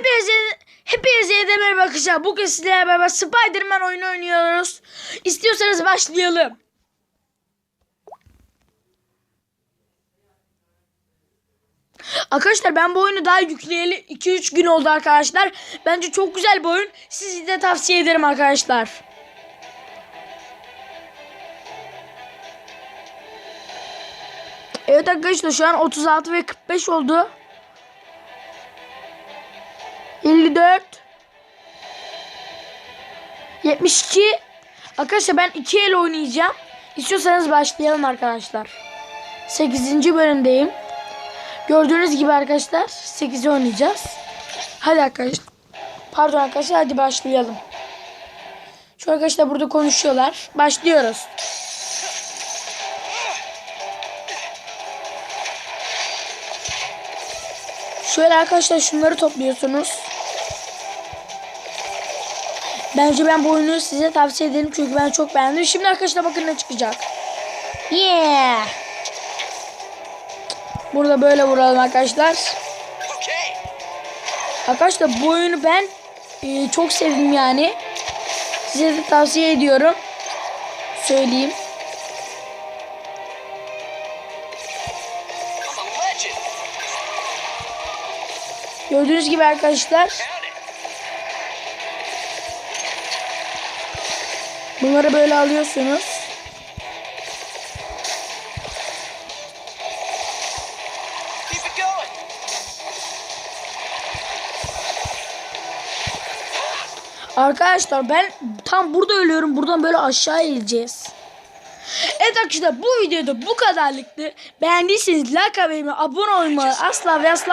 Hepinize, hepinize yeniden merhaba arkadaşlar. Bugün sizlerle beraber Spider-Man oyunu oynuyoruz. İstiyorsanız başlayalım. Arkadaşlar ben bu oyunu daha yükleyeli 2-3 gün oldu arkadaşlar. Bence çok güzel bir oyun. Sizi de tavsiye ederim arkadaşlar. Evet arkadaşlar şu an 36 ve 45 oldu. 54 72 Arkadaşlar ben 2 el oynayacağım. İstiyorsanız başlayalım arkadaşlar. 8. bölümdeyim. Gördüğünüz gibi arkadaşlar 8'i oynayacağız. Hadi arkadaşlar. Pardon arkadaşlar hadi başlayalım. Şu arkadaşlar burada konuşuyorlar. Başlıyoruz. Şöyle arkadaşlar şunları topluyorsunuz. Bence ben bu oyunu size tavsiye ederim çünkü ben çok beğendim. Şimdi arkadaşlar bakın ne çıkacak. Yeah. Burada böyle vuralım arkadaşlar. Arkadaşlar bu oyunu ben e, çok sevdim yani. Size de tavsiye ediyorum. Söyleyeyim. Gördüğünüz gibi arkadaşlar. Bunları böyle alıyorsunuz. Arkadaşlar ben tam burada ölüyorum. Buradan böyle aşağı ineceğiz. Evet arkadaşlar bu videoda bu kadarlıktı. Beğendiyseniz like ve abone olmayı asla ve asla